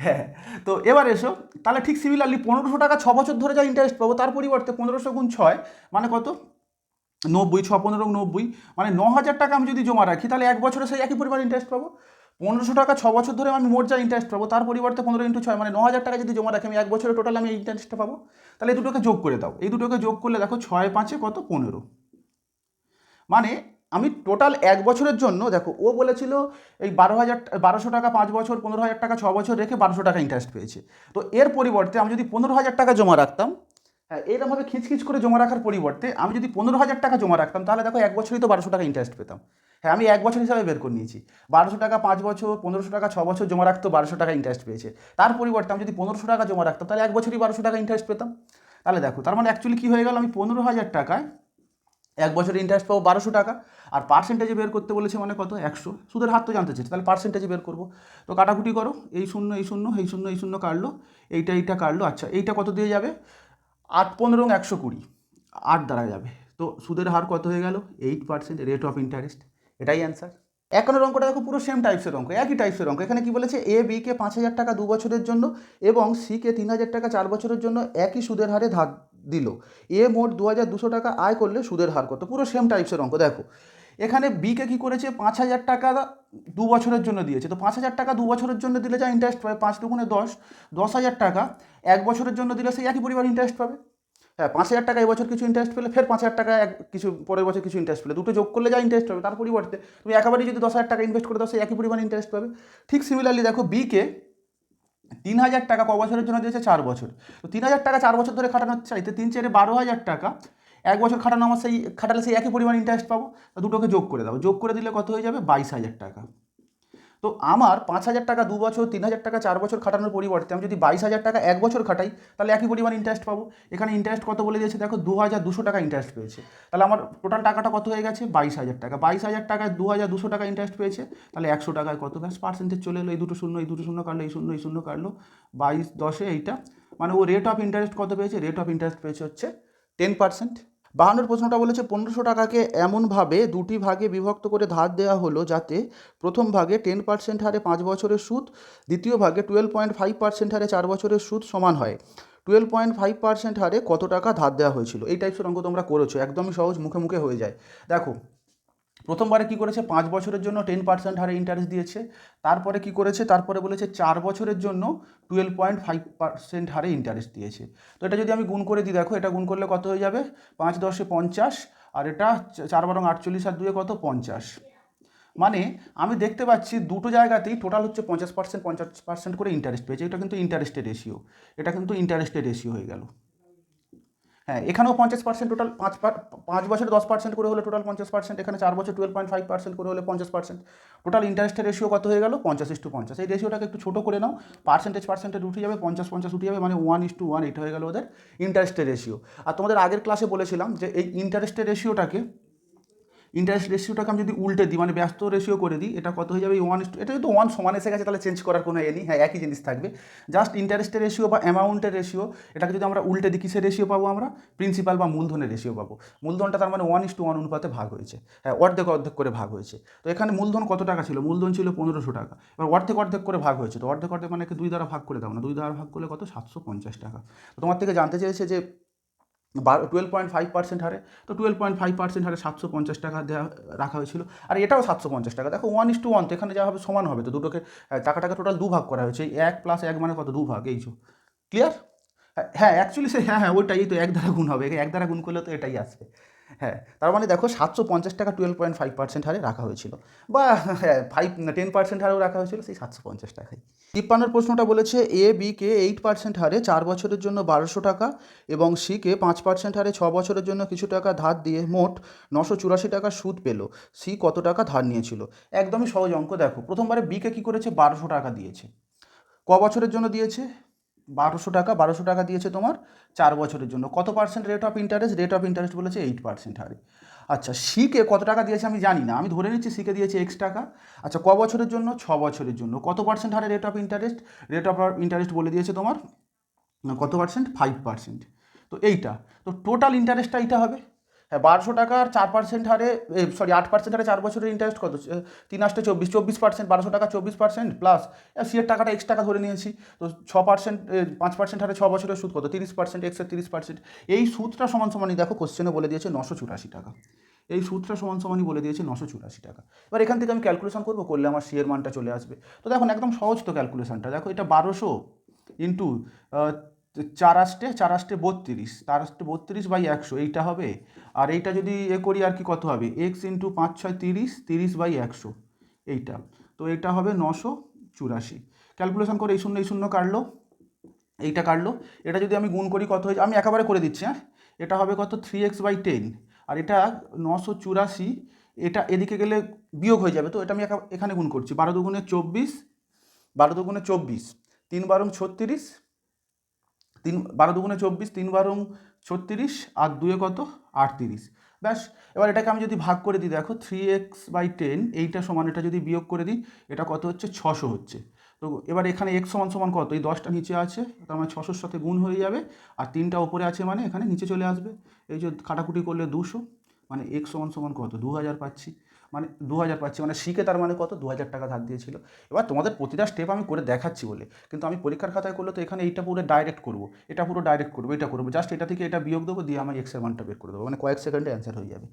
হ্যাঁ তো এবার এসো, তাহলে ঠিক সিমিলারলি পনেরোশো টাকা ছ বছর ধরে যা ইন্টারেস্ট পাবো, তার পরিবর্তে পনেরোশো গুণ ছয় মানে কত? নব্বই, ছ পনেরো নব্বই মানে ন হাজার টাকা আমি যদি জমা রাখি, তাহলে এক বছরে সেই একই পরিমাণ ইন্টারেস্ট পাবো। পনেরোশো টাকা ছ বছর ধরে আমি মোট যা ইন্টারেস্ট পাবো, তার পরিবর্তে পনেরো ইন্টু ছয় মানে ন হাজার টাকা যদি জমা রাখি, আমি এক বছরে টোটাল আমি ইন্টারেস্টটা পাবো। তাহলে এই দুটোকে যোগ করে দাও, এই দুটোকে যোগ করলে দেখো ছয় পাঁচে কত? পনেরো। মানে আমি টোটাল এক বছরের জন্য, দেখো, ও বলেছিল এই বারো হাজার, বারোশো টাকা পাঁচ বছর, পনেরো হাজার টাকা ছ বছর রেখে বারোশো টাকা ইন্টারেস্ট পেয়েছে। তো এর পরিবর্তে আমি যদি পনেরো হাজার টাকা জমা রাখতাম হ্যাঁ এরকমভাবে খিচখিচ করে জমা রাখার পরিবর্তে আমি যদি পনেরো হাজার টাকা জমা রাখতাম, তাহলে দেখো, এক বছরই তো বারোশো টাকা ইন্টারেস্ট পেতাম। হ্যাঁ আমি এক বছর হিসাবে বের করে নিয়েছি। বারোশো টাকা পাঁচ বছর, পনেরোশো টাকা ছ বছর জমা রাখতো বারোশো টাকা ইন্টারেস্ট পেয়েছে। তার পরিবর্তে আমি যদি পনেরোশো টাকা জমা রাখতাম, তাহলে এক বছরই বারোশো টাকা ইন্টারেস্ট পেতাম। তাহলে দেখো, তার মানে অ্যাকচুয়ালি কী হয়ে গেল, আমি পনেরো হাজার টাকায় এক বছরে ইন্টারেস্ট পাবো বারোশো টাকা, আর পার্সেন্টেজে বের করতে বলেছে মানে কত? একশো। সুদের হার তো জানতে চাইছে, তাহলে পার্সেন্টেজে বের করব। তো কাটাকুটি করো, এই শূন্য এই শূন্য এই শূন্য এই শূন্য কাটলো, এইটা এইটা কাটলো আচ্ছা এইটা কত দিয়ে যাবে? আট, পনেরো একশো কুড়ি, আট দ্বারা যাবে। তো সুদের হার কত হয়ে গেল? Eight percent rate of interest এটাই অ্যান্সার এক নম্বর অঙ্কটা দেখো, পুরো সেম টাইপসের অঙ্ক, একই টাইপসের অঙ্ক। এখানে কি বলেছে? এ বিকে পাঁচ হাজার টাকা দু বছরের জন্য এবং সিকে তিন হাজার টাকা চার বছরের জন্য একই সুদের হারে ধার দিল। এ মোট দু হাজার দুশো টাকা আয় করলে সুদের হার কত? পুরো সেম টাইপসের অঙ্ক, দেখো। এখানে বিকে কী করেছে? পাঁচ হাজার টাকা দু বছরের জন্য দিয়েছে। তো পাঁচ হাজার টাকা দু বছরের জন্য দিলে যা ইন্টারেস্ট পাবে? পাঁচ দুগুণে দশ দশ হাজার টাকা এক বছরের জন্য দিলে সেই একই পরিমাণ ইন্টারেস্ট পাবে। হ্যাঁ পাঁচ হাজার টাকা এবছর কিছু ইন্টারেস্ট পেলে, ফের পাঁচ হাজার টাকা এক কিছু পরের বছর কিছু ইন্টারেস্ট পেলে। দুটো যোগ করলে যা ইন্টারেস্ট পাবে, তার পরিবর্তে তুমি একেবারেই যদি দশ হাজার টাকা ইনভেস্ট করে দাও, সেই একই পরিমাণ ইন্টারেস্ট পাবে। ঠিক সিমিলারলি দেখো বিকে তিন হাজার টাকা ক বছরের জন্য দিয়েছে? চার বছর। তো তিন হাজার টাকা চার বছর ধরে খাটানোর চাইতে তিন চারে বারো হাজার টাকা, এক বছর খাটানো আমার সেই, খাটালে সেই একই পরিমাণ ইন্টারেস্ট পাবো? দুটোকে যোগ করে দেবো যোগ করে দিলে কত হয়ে যাবে? বাইশ হাজার টাকা। তো আমার পাঁচ হাজার টাকা, দু বছর, তিন হাজার টাকা, চার বছর খাটানোর পরিবর্তে আমি যদি বাইশ হাজার টাকা এক বছর খাটাই, তাহলে একই পরিমাণ ইন্টারেস্ট পাবো। এখানে ইন্টারেস্ট কত বলে দিয়েছে? দেখো, দু হাজার দুশো টাকা ইন্টারেস্ট পেয়েছে। তাহলে আমার টোটাল টাকাটা কত হয়ে গেছে? বাইশ হাজার টাকা। বাইশ হাজার টাকায় দু হাজার দুশো টাকা ইন্টারেস্ট পেয়েছে। তাহলে একশো টাকায় কত? ব্যাস পার্সেন্টেজ চলে এলো। এই দুটো শূন্য, এই দুটো শূন্য কাটলো, এই শূন্য এই শূন্য কাটলো। বাইশ, দশে এইটা। মানে ও রেট অফ ইন্টারেস্ট কত পেয়েছে? রেট অফ ইন্টারেস্ট পেয়েছে হচ্ছে টেন পার্সেন্ট বাহান্নর প্রশ্নটা বলেছে, পনেরোশো টাকাকে এমনভাবে দুটি ভাগে বিভক্ত করে ধার দেওয়া হলো যাতে প্রথম ভাগে টেন পার্সেন্ট হারে পাঁচ বছরের সুদ, দ্বিতীয় ভাগে টুয়েলভ পয়েন্ট ফাইভ পার্সেন্ট হারে চার বছরের সুদ সমান হয়। টুয়েলভ পয়েন্ট ফাইভ পার্সেন্ট হারে কত টাকা ধার দেওয়া হয়েছিল? এই টাইপসের অঙ্ক তোমরা করেছ, একদমই সহজ মুখে মুখে হয়ে যায়। দেখো প্রথমবারে কি করেছে? পাঁচ বছরের জন্য টেন পার্সেন্ট হারে ইন্টারেস্ট দিয়েছে। তারপরে কি করেছে? তারপরে বলেছে চার বছরের জন্য টুয়েলভ পয়েন্ট ফাইভ পার্সেন্ট হারে ইন্টারেস্ট দিয়েছে। তো এটা যদি আমি গুণ করে দিই, দেখো এটা গুণ করলে কত হয়ে যাবে? পাঁচ দশে পঞ্চাশ, আর এটা চার বারং আটচল্লিশ, আর দুয়ে কত? পঞ্চাশ। মানে আমি দেখতে পাচ্ছি দুটো জায়গাতেই টোটাল হচ্ছে পঞ্চাশ পার্সেন্ট পঞ্চাশ পার্সেন্ট করে ইন্টারেস্ট পেয়েছে। এটা কিন্তু ইন্টারেস্টের রেশিও এটা কিন্তু ইন্টারেস্টের রেশিও হয়ে গেল। হ্যাঁ এখানেও পঞ্চাশ পার্সেন্ট টোটাল পাঁচ পাঁচ বছরে দশ পার্সেন্ট করে হলে টোটাল পঞ্চাশ পার্সেন্ট এখানে চার বছর টুয়েলভ পয়েন্ট ফাইভ পার্সেন্ট করে হলে পঞ্চাশ পার্সেন্ট টোটাল ইন্টারেস্টের রেশিও কত হয়ে গেল? পঞ্চাশ ইস টু পঞ্চাশ। এই রেশিওটাকে একটু ছোটো করে নাও। পার্সেন্টেজ পার্সেন্টেজ উঠে যাবে পঞ্চাশ পঞ্চাশ উঠে যাবে মানে ওয়ান ইস টু ওয়ান এটা হয়ে গেল ওদের ইন্টারেস্টের রেশিও আর তোমাদের আগের ক্লাসে বলেছিলাম যে এই ইন্টারেস্টের রেশিওটাকে ইন্টারেস্ট রেশিওটাকে আমি যদি উল্টে দিই মানে ব্যস্ত রেশিও করে দিই, এটা কত হয়ে যাবে? ওয়ান এটা যদি ওয়ান সমান এসে গেছে, তাহলে চেঞ্জ করার কোনো এ নেই। হ্যাঁ একই জিনিস থাকবে। জাস্ট ইন্টারেস্টের রেশিও বা অ্যামাউন্টের রেশিও এটাকে যদি আমরা উল্টে দিই, কিসের রেশিও পাবো আমরা? প্রিন্সিপাল বা মূলধনের রেশিও পাবো। মূলধনটা তার মানে ওয়ান ইস টু ওয়ান অনুপাতে ভাগ হয়েছে। হ্যাঁ অর্ধেক অর্ধেক করে ভাগ হয়েছে। তো এখানে মূলধন কত টাকা ছিল? মূলধন ছিল পনেরোশো টাকা। এবার অর্ধেক অর্ধেক করে ভাগ হয়েছে। তো অর্ধেক অর্ধেক মানে দুই দ্বারা ভাগ করে দাও। না দুই দ্বারা ভাগ করলে কত? সাতশো পঞ্চাশ টাকা। তো তোমার থেকে জানতে চেয়েছে যে বারো টুয়েলভ পয়েন্ট ফাইভ পার্সেন্ট হারে, তো টুয়েলভ পয়েন্ট ফাইভ পার্সেন্ট হারে সাতশো পঞ্চাশ টাকা দেওয়া রাখা হয়েছিল। আর এটাও সাতশো পঞ্চাশ টাকা। দেখো ওয়ান ইস টু ওয়ান তো এখানে যা হবে সমান হবে, তো দুটোকে টাকাটাকে টোটাল দুভাগ করা হয়েছে। এই এক প্লাস এক মানে কত? দুভাগ, এই যে। ক্লিয়ার হ্যাঁ অ্যাকচুয়ালি সে হ্যাঁ হ্যাঁ ওইটাই তো এক দ্বারা গুণ হবে। এক দ্বারা গুণ করলে তো এটাই আসবে। হ্যাঁ তার মানে দেখো সাতশো পঞ্চাশ টাকা টুয়েলভ পয়েন্ট ফাইভ পার্সেন্ট হারে রাখা হয়েছিল। বা হ্যাঁ ফাইভ টেন পার্সেন্ট হারেও রাখা হয়েছিল সেই সাতশো পঞ্চাশ টাকায়। তিপ্পান্নর প্রশ্নটা বলেছে এ বিকে এইট পার্সেন্ট হারে চার বছরের জন্য বারোশো টাকা এবং সিকে পাঁচ পার্সেন্ট হারে ছ বছরের জন্য কিছু টাকা ধার দিয়ে মোট নশো চুরাশি টাকা সুদ পেল। সি কত টাকা ধার নিয়েছিল? একদমই সহজ অঙ্ক দেখো। প্রথমবারে বিকে কী করেছে? বারোশো টাকা দিয়েছে। ক বছরের জন্য দিয়েছে? বারোশো টাকা বারোশো টাকা দিয়েছে তোমার চার বছরের জন্য। কত percent rate of interest rate of interest বলেছে এইট পার্সেন্ট হারে। আচ্ছা শিখে কত টাকা দিয়েছে আমি জানি না। আমি ধরে নিচ্ছি শিখে দিয়েছে এক্স টাকা। আচ্ছা ক বছরের জন্য? ছ বছরের জন্য। কত পার্সেন্ট হারে rate of interest rate of interest বলে দিয়েছে তোমার? কত পার্সেন্ট ফাইভ পার্সেন্ট তো এইটা। তো টোটাল ইন্টারেস্টটা এইটা হবে? বারোশো টাকার চার পার্সেন্ট হারে সরি আট পার্সেন্ট হারে চার বছরের ইন্টারেস্ট কত? তিন আষ্টে চব্বিশ চব্বিশ পার্সেন্ট বারোশো টাকা চব্বিশ পার্সেন্ট প্লাস সি এর টাকাটা এক্স টাকা ধরে নিয়েছি। তো ছ পার্সেন্ট পাঁচ পার্সেন্ট হারে ছ বছরের সুদ কত? তিরিশ পার্সেন্ট এক্সের তিরিশ পার্সেন্ট এই সুদটা সমান সমানই দেখো কোশ্চেনে বলে দিয়েছে নশো চুরাশি টাকা। এই সুদটা সমান সমানই বলে দিয়েছে নশো চুরাশি টাকা। এবার এখান থেকে আমি ক্যালকুলেশন করব, করলে আমার সি এর মানটা চলে আসবে। তো দেখুন, একদম সহজ তো ক্যালকুলেশনটা দেখো, এটা বারোশো ইন্টু চার আষ্টে চার আষ্টে বত্রিশ চার আষ্টে বত্রিশ বাই একশো, এইটা হবে? আর এইটা যদি এ করি আর কি কত হবে? এক্স ইন্টু পাঁচ ছয় তিরিশ তিরিশ বাই একশো, এইটা। তো এটা হবে নশো চুরাশি। ক্যালকুলেশন করে এই শূন্য এই শূন্য কাটলো, এইটা কাটলো। এটা যদি আমি গুণ করি কত হয়েছে আমি একেবারে করে দিচ্ছি হ্যাঁ? এটা হবে কত? থ্রি এক্স বাই টেন আর এটা নশো চুরাশি, এটা এদিকে গেলে বিয়োগ হয়ে যাবে। তো এটা আমি এখানে গুণ করছি। বারো দুগুণে চব্বিশ, বারো দুগুণে চব্বিশ, তিন বারং ছত্রিশ তিন বারো দুগুণে চব্বিশ, তিন বারং ছত্রিশ, আর দুয়ে কত? আটত্রিশ। ব্যাস, এবার এটাকে আমি যদি ভাগ করে দিই, দেখো থ্রি এক্স বাই টেন এইটা সমান, এটা যদি বিয়োগ করে দিই, এটা কত হচ্ছে? ছশো হচ্ছে। তো এবার এখানে এক্স সমান সমান কত? এই দশটা নিচে আছে, তার মানে ছশোর সাথে গুণ হয়ে যাবে, আর তিনটা ওপরে আছে মানে এখানে নিচে চলে আসবে। এই যে কাটাকুটি করলে দুশো মানে এক্স সমান সমান কত? দু হাজার পাচ্ছি। মানে দু হাজার পাচ্ছি মানে শিখে তার মানে কত? দু হাজার টাকা ধার দিয়েছিল। এবার তোমাদের প্রতিটা স্টেপ আমি করে দেখাচ্ছি বলে। কিন্তু আমি পরীক্ষার খাতায় করলে তো এখানে এইটা পুরো ডাইরেক্ট করব, এটা পুরো ডাইরেক্ট করব, এটা করব জাস্ট এটা থেকে এটা বিয়োগ দেবো, দিয়ে আমি এক্সের মানটা বের করে দেবো। মানে কয়েক সেকেন্ডে অ্যান্সার হয়ে যাবে।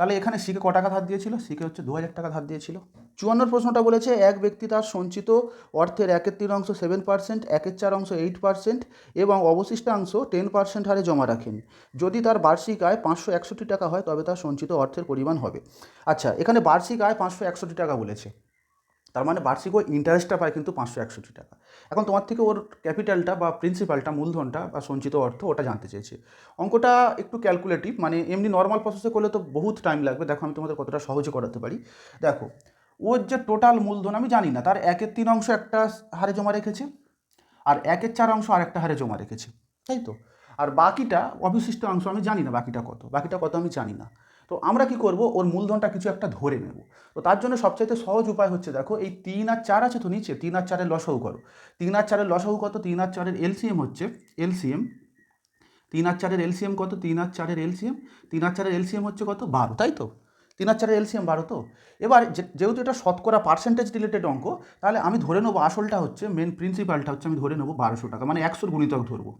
তাহলে এখানে শিখে ক টাকা ধার দিয়েছিল? শিখে হচ্ছে দু হাজার টাকা ধার দিয়েছিল। চুয়ান্নর প্রশ্নটা বলেছে, এক ব্যক্তি তার সঞ্চিত অর্থের একের তিন অংশ সেভেন পার্সেন্ট একের চার অংশ এইট পার্সেন্ট এবং অবশিষ্টাংশ টেন পার্সেন্ট হারে জমা রাখেন। যদি তার বার্ষিক আয় পাঁচশো একষট্টি টাকা হয়, তবে তার সঞ্চিত অর্থের পরিমাণ হবে। আচ্ছা এখানে বার্ষিক আয় পাঁচশো একষট্টি টাকা বলেছে। তার মানে বার্ষিক ও ইন্টারেস্টটা পায় কিন্তু পাঁচশো, একষট্টি টাকা। এখন তোমার থেকে ওর ক্যাপিটালটা বা প্রিন্সিপালটা মূলধনটা বা সঞ্চিত অর্থ ওটা জানতে চেয়েছে। অঙ্কটা একটু ক্যালকুলেটিভ মানে এমনি নর্মাল প্রসেসে করলে তো বহুত টাইম লাগবে। দেখো, আমি তোমাদের কতটা সহজে করাতে পারি। দেখো, ওর যে টোটাল মূলধন, আমি জানি না, তার একের তিন অংশ একটা হারে জমা রেখেছে, আর একের চার অংশ আর একটা হারে জমা রেখেছে, তাই তো? আর বাকিটা অবশিষ্ট অংশ, আমি জানি না বাকিটা কত। বাকিটা কত আমি জানি না। তো আমরা কি করব? ওর মূলধনটা কিছু একটা ধরে নেব। তো তার জন্য সবচাইতে সহজ উপায় হচ্ছে, দেখো, এই তিন আর চার আছে তো নিচে, তিন আর চারের লসাউ করো। তিন আর চারের লসাউ কত? তিন আর চারের এলসিএম হচ্ছে, এলসিএম, তিন আর চারের এলসিএম কত? তিন আর চারের এলসিএম, তিন আর চারের এলসিএম হচ্ছে কত? বারো, তাই তো? তিন আর চারের এলসিএম বারো তো? এবার যেহেতু এটা শতকরা পার্সেন্টেজ রিলেটেড অঙ্ক, তাহলে আমি ধরে নেব আসলটা হচ্ছে মেন প্রিন্সিপালটা হচ্ছে, আমি ধরে নেব বারোশো টাকা মানে একশোর গুণিতক ধরবো।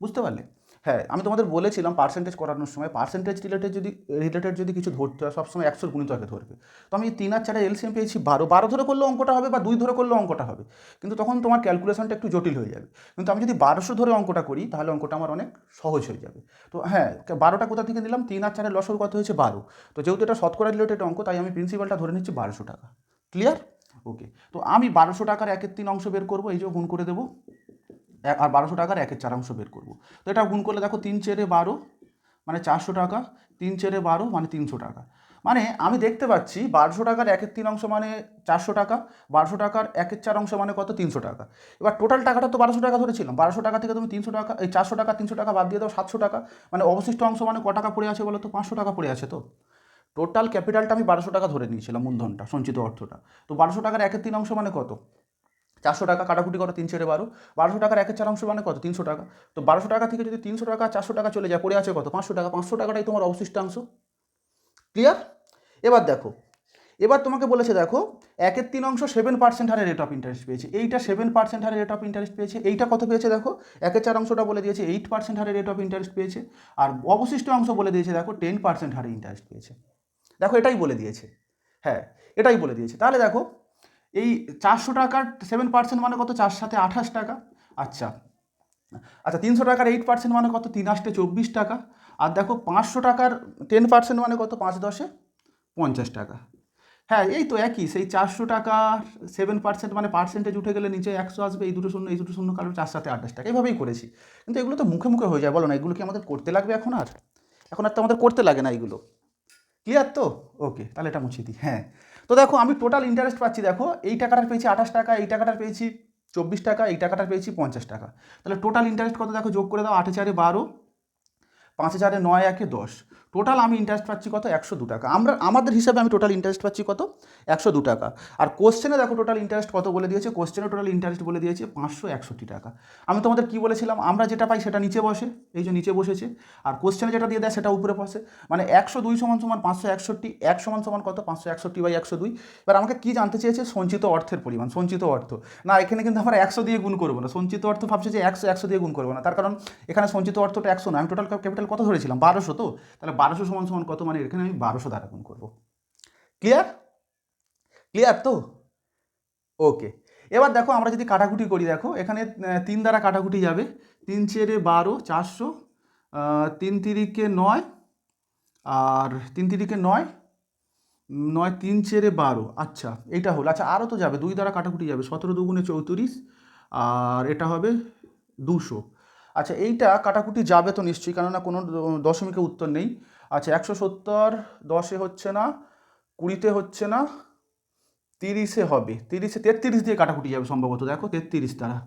বুঝতে পারলে? হ্যাঁ আমি তোমাদের বলেছিলাম পার্সেন্টেজ করানোর সময় পার্সেন্টেজ রিলেটেড যদি রিলেটেড যদি কিছু ধরতে হয়, সবসময় একশোর গুণিতকে ধরবে। তো আমি তিন আর চারের এলসিএম পেয়েছি, বারো বারো ধরে করলে অঙ্কটা হবে বা দুই ধরে করলে অঙ্কটা হবে। কিন্তু তখন তোমার ক্যালকুলেশনটা একটু জটিল হয়ে যাবে। কিন্তু আমি যদি বারোশো ধরে অঙ্কটা করি, তাহলে অঙ্কটা আমার অনেক সহজ হয়ে যাবে। তো হ্যাঁ বারোটা কোথা থেকে নিলাম? তিন আর চারের লসর কত হয়েছে? বারো। তো যেহেতু এটা শতকরা রিলেটেড অঙ্ক, তাই আমি প্রিন্সিপালটা ধরে নিচ্ছি বারোশো টাকা। ক্লিয়ার ওকে তো আমি বারোশো টাকার একের তিন অংশ বের করব, এই যে গুণ করে দেবো। আর বারোশো টাকার একের চার অংশ বের করব। তো এটা গুণ করলে দেখো তিন চেরে বারো মানে চারশো টাকা, তিন চেরে বারো মানে তিনশো টাকা। মানে আমি দেখতে পাচ্ছি বারোশো টাকার একের তিন অংশ মানে চারশো টাকা, বারোশো টাকার একের চার অংশ মানে কত? তিনশো টাকা। এবার টোটাল টাকাটা তো বারোশো টাকা ধরেছিলাম। বারোশো টাকা থেকে তুমি তিনশো টাকা, এই চারশো টাকা, তিনশো টাকা বাদ দিয়ে দাও, সাতশো টাকা মানে অবশিষ্ট অংশ মানে ক টাকা পড়ে আছে বলো তো? পাঁচশো টাকা পড়ে আছে তো? টোটাল ক্যাপিটালটা আমি বারোশো টাকা ধরে নিয়েছিলাম মূলধনটা, সঞ্চিত অর্থটা। তো বারোশো টাকার একের তিন অংশ মানে কত? চারশো টাকা কাটাকুটি করো তিন ছেড়ে বারো। বারোশো টাকার একের চার অংশ মানে কত? তিনশো টাকা। তো বারোশো টাকা থেকে যদি তিনশো টাকা, চারশো টাকা চলে যায়, পড়ে আছে কত? পাঁচশো টাকা। পাঁচশো টাকাটাই তোমার অবশিষ্টাংশ। ক্লিয়ার এবার দেখো। এবার তোমাকে বলেছে, দেখো, একের তিন অংশ সেভেন পার্সেন্ট হারে রেট অফ ইন্টারেস্ট পেয়েছে। এইটা সেভেন পার্সেন্ট হারে রেট অফ ইন্টারেস্ট পেয়েছে। এইটা কত পেয়েছে, দেখো? একের চার অংশটা বলে দিয়েছে এইট পার্সেন্ট হারে রেট অফ ইন্টারেস্ট পেয়েছে। আর অবশিষ্ট অংশ বলে দিয়েছে, দেখো টেন পার্সেন্ট হারে ইন্টারেস্ট পেয়েছে। দেখো, এটাই বলে দিয়েছে। হ্যাঁ এটাই বলে দিয়েছে। তাহলে দেখো এই চারশো টাকার সেভেন পার্সেন্ট মানে কত? চার সাথে আঠাশ টাকা। আচ্ছা। আচ্ছা তিনশো টাকার এইট পার্সেন্ট মানে কত? তিন আষ্টে চব্বিশ টাকা। আর দেখো, পাঁচশো টাকার টেন পার্সেন্ট মানে কত? পাঁচ দশে পঞ্চাশ টাকা। হ্যাঁ এই তো একই। সেই চারশো টাকা সেভেন পার্সেন্ট মানে পার্সেন্টেজ উঠে গেলে নিচে একশো আসবে, এই দুটো শূন্য, এই দুটো শূন্য কারণ চার সাথে আঠাশ টাকা। এভাবেই করেছি। কিন্তু এগুলো তো মুখে মুখে হয়ে যায়। বলো না, এগুলো কি আমাদের করতে লাগবে এখন আর? এখন আর তো আমাদের করতে লাগে না এগুলো। ক্লিয়ার তো? ওকে তাহলে এটা মুছে দিই। হ্যাঁ। তো দেখো, আমি টোটাল ইন্টারেস্ট পাচ্ছি, দেখো, এই টাকাটা পেয়েছি আঠাশ টাকা, এই টাকাটা পেয়েছি চব্বিশ টাকা, এই টাকাটা পেয়েছি পঞ্চাশ টাকা। তাহলে টোটাল ইন্টারেস্ট কত দেখো, যোগ করে দাও, আটে চারে বারো, পাঁচে চারে নয়, একে দশ। টোটাল আমি ইন্টারেস্ট পাচ্ছি কত? একশো দু টাকা। আমরা, আমাদের হিসাবে আমি টোটাল ইন্টারেস্ট পাচ্ছি কত? একশো দু টাকা। আর কোশ্চেনে দেখো টোটাল ইন্টারেস্ট কত বলে দিয়েছে? কোশ্চেনে টোটাল ইন্টারেস্ট বলে দিয়েছে পাঁচশো একষট্টি টাকা। আমি তোমাদের কি বলেছিলাম? আমরা যেটা পাই সেটা নিচে বসে, এই যে নিচে বসেছে। আর কোশ্চেনে যেটা দিয়ে দেয় সেটা উপরে বসে। মানে একশো দুই সমান সমান পাঁচশো একষট্টি, এক সমান সমান কত? পাঁচশো একষট্টি বাই একশো দুই। এবার আমাকে কী জানতে চেয়েছে? সঞ্চিত অর্থের পরিমাণ, সঞ্চিত অর্থ। না, এখানে কিন্তু আমরা একশো দিয়ে গুণ করব না। সঞ্চিত অর্থ ভাবছে যে একশো একশো দিয়ে গুণ করব না। তার কারণ এখানে সঞ্চিত অর্থটা একশো না। আমি টোটাল ক্যাপিটাল কত ধরেছিলাম? বারোশো তো? তাহলে বারোশো সমান সমান কত? মানে এখানে আমি বারোশো দ্বারা গুণ করব। ক্লিয়ার ক্লিয়ার তো? ওকে এবার দেখো, আমরা যদি কাটাকুটি করি, দেখো, এখানে তিন দ্বারা কাটাকুটি যাবে। তিন চেরে বারো, চারশো তিন তিরিকে নয়, আর তিন তিরিকে নয় নয় তিন চেরে বারো। আচ্ছা এইটা হলো। আচ্ছা আরও তো যাবে। দুই দ্বারা কাটাকুটি যাবে। সতেরো দুগুণে চৌত্রিশ, আর এটা হবে দুশো। আচ্ছা এইটা কাটাকুটি যাবে তো নিশ্চয়ই, কেননা কোনো দ- দশমিকে উত্তর নেই। আচ্ছা একশো সত্তর দশে হচ্ছে না, কুড়িতে হচ্ছে না, তিরিশে হবে। তিরিশে, তেত্রিশ দিয়ে কাটাকুটি যাবে সম্ভবত, দেখো তেত্রিশ দ্বারা।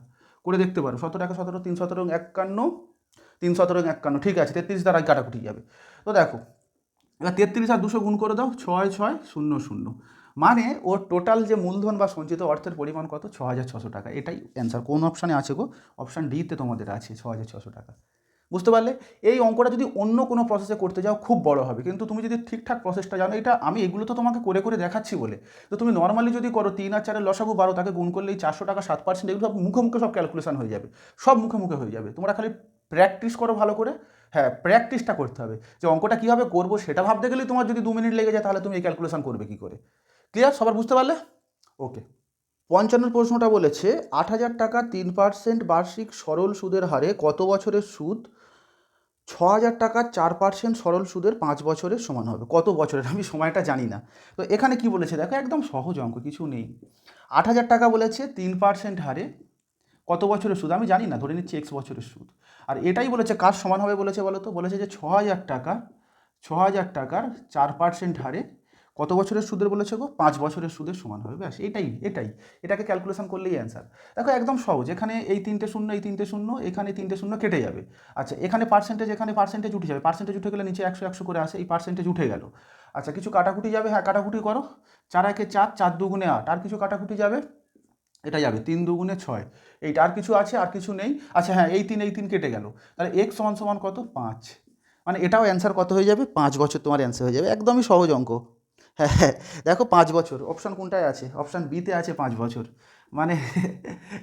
করে দেখতে পারো, সতেরো একে সতেরো, তিন সতেরো একান্ন, তিন সতেরো একান্ন, ঠিক আছে, তেত্রিশ দ্বারাই কাটাকুটি যাবে। তো দেখো, এবার তেত্রিশ আর দুশো গুণ করে দাও, ছয় ছয়, শূন্য শূন্য। মানে ওর টোটাল যে মূলধন বা সঞ্চিত অর্থের পরিমাণ কত? ছ হাজার ছশো টাকা। এটাই অ্যান্সার কোন অপশানে আছে গো? অপশান ডিতে তোমাদের আছে ছ হাজার ছশো টাকা। বুঝতে পারলে? এই অঙ্কটা যদি অন্য কোনো প্রসেসে করতে যাও, খুব বড় হবে। কিন্তু তুমি যদি ঠিকঠাক প্রসেসটা জানো, এটা আমি এগুলো তো তোমাকে করে করে দেখাচ্ছি বলে। তো তুমি নর্মালি যদি করো, তিন আর চারের লসাগু বারো, তাকে গুণ করলে এই চারশো টাকা সাত পার্সেন্ট এগুলো সব মুখে মুখে সব ক্যালকুলেশন হয়ে যাবে। সব মুখে মুখে হয়ে যাবে। তোমরা খালি প্র্যাকটিস করো ভালো করে। হ্যাঁ প্র্যাকটিসটা করতে হবে। যে অঙ্কটা কীভাবে করব সেটা ভাবতে গেলেই তোমার যদি দু মিনিট লেগে যায়, তাহলে তুমি এই ক্যালকুলেশন করবে কী করে? ক্লিয়ার সবার বুঝতে পারলে? ওকে পঞ্চান্ন প্রশ্নটা বলেছে, আট হাজার টাকা তিন পার্সেন্ট বার্ষিক সরল সুদের হারে কত বছরের সুদ ছ হাজার টাকা চার পার্সেন্ট সরল সুদের পাঁচ বছরের সমান হবে। কত বছরের? আমি সময়টা জানি না। তো এখানে কি বলেছে? দেখো, একদম সহজ অঙ্ক, কিছু নেই। আট হাজার টাকা বলেছে, তিন পার্সেন্ট হারে কত বছরের সুদ? আমি জানি না, ধরে নিচ্ছি এক্স বছরের সুদ। আর এটাই বলেছে, কার সমান হবে বলেছে বলো তো বলেছে যে ছ হাজার টাকা ছ হাজার টাকার চার পার্সেন্ট হারে কত বছরের সুদের বলেছে গো? পাঁচ বছরের সুদের সমান হবে, ব্যাস, এটাই এটাই। এটাকে ক্যালকুলেশন করলেই অ্যান্সার দেখো, একদম সহজ। এখানে এই তিনটে শূন্য, এই তিনটে শূন্য, এখানে তিনটে শূন্য কেটে যাবে। আচ্ছা এখানে পার্সেন্টেজ এখানে পার্সেন্টেজ উঠে যাবে। পার্সেন্টেজ উঠে গেলে নিচে একশো একশো করে আসে, এই পার্সেন্টেজ উঠে গেল। আচ্ছা কিছু কাটাকুটি যাবে? হ্যাঁ কাটাকুটি করো। চার একে চার চার দুগুণে আট। আর কিছু কাটাকুটি যাবে? এটা যাবে তিন দুগুণে ছয়। এইটা আর কিছু আছে, আর কিছু নেই। আচ্ছা হ্যাঁ এই তিন এই তিন কেটে গেল। তাহলে এক সমান সমান কত? পাঁচ। মানে এটাও অ্যান্সার কত হয়ে যাবে? পাঁচ বছর তোমার অ্যান্সার হয়ে যাবে। একদমই সহজ অঙ্ক। হ্যাঁ দেখো পাঁচ বছর অপশান কোনটায় আছে? অপশান বিতে আছে পাঁচ বছর। মানে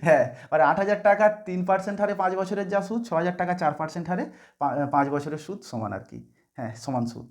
হ্যাঁ মানে আট হাজার টাকা তিন পার্সেন্ট হারে পাঁচ বছরের যা সুদ, ছ হাজার টাকা চার পার্সেন্ট হারে পাঁচ বছরের সুদ সমান আর কি। হ্যাঁ সমান সুদ।